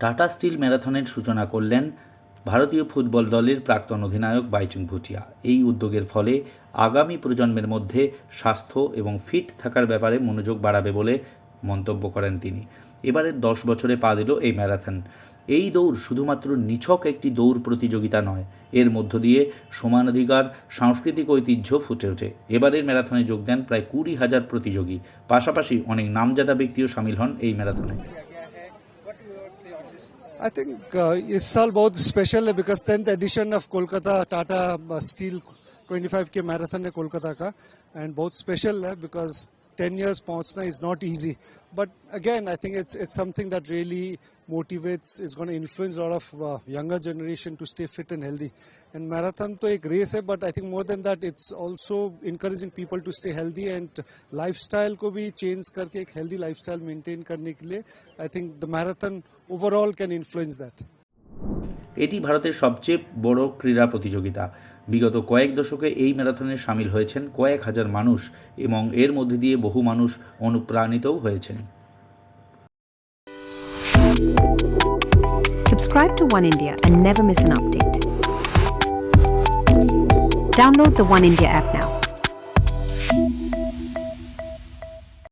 Tata still ম্যারাথনের সূচনা করলেন ভারতীয় ফুটবল দলের প্রাক্তন অধিনায়ক বাইচুং ভুটিয়া। এই উদ্যোগের ফলে আগামী প্রজন্মের মধ্যে স্বাস্থ্য এবং ফিট থাকার ব্যাপারে মনোযোগ বাড়াবে বলে মন্তব্য করেন তিনি। এবারের দশ বছরে পা দিল এই ম্যারাথন। এই দৌড় শুধুমাত্র নিছক একটি দৌড় প্রতিযোগিতা নয়, এর মধ্য দিয়ে সমানাধিকার, সাংস্কৃতিক ঐতিহ্য ফুটে ওঠে। এবারের ম্যারাথনে যোগ দেন প্রায় কুড়ি হাজার প্রতিযোগী। পাশাপাশি অনেক নামজাদা ব্যক্তিও সামিল হন এই ম্যারাথনে। I think uh, इस साल बहुत स्पेशल है because tenth edition of Kolkata Tata steel 25 के मैराथन है कोलकाता का एंड बहुत स्पेशल है because 10 years Ponsna is not easy. But again, I think it's, it's something that really motivates, it's going to influence a lot of uh, younger generation to stay fit and healthy. And marathon to a race hai, but I think more than that, it's also encouraging people to stay healthy and lifestyle ko bhi change karke ek healthy lifestyle maintain karne ke liye, I think the marathon overall can influence that. এটি ভারতের সবচেয়ে বড় ক্রীড়া প্রতিযোগিতা বিগত কয়েক দশকে এই ম্যারাথনে সামিল হয়েছেন কয়েক হাজার মানুষ এবং এর মধ্যে দিয়ে বহু মানুষ অনুপ্রাণিতও হয়েছেন Subscribe to One India and never miss an update. Download the One India app now.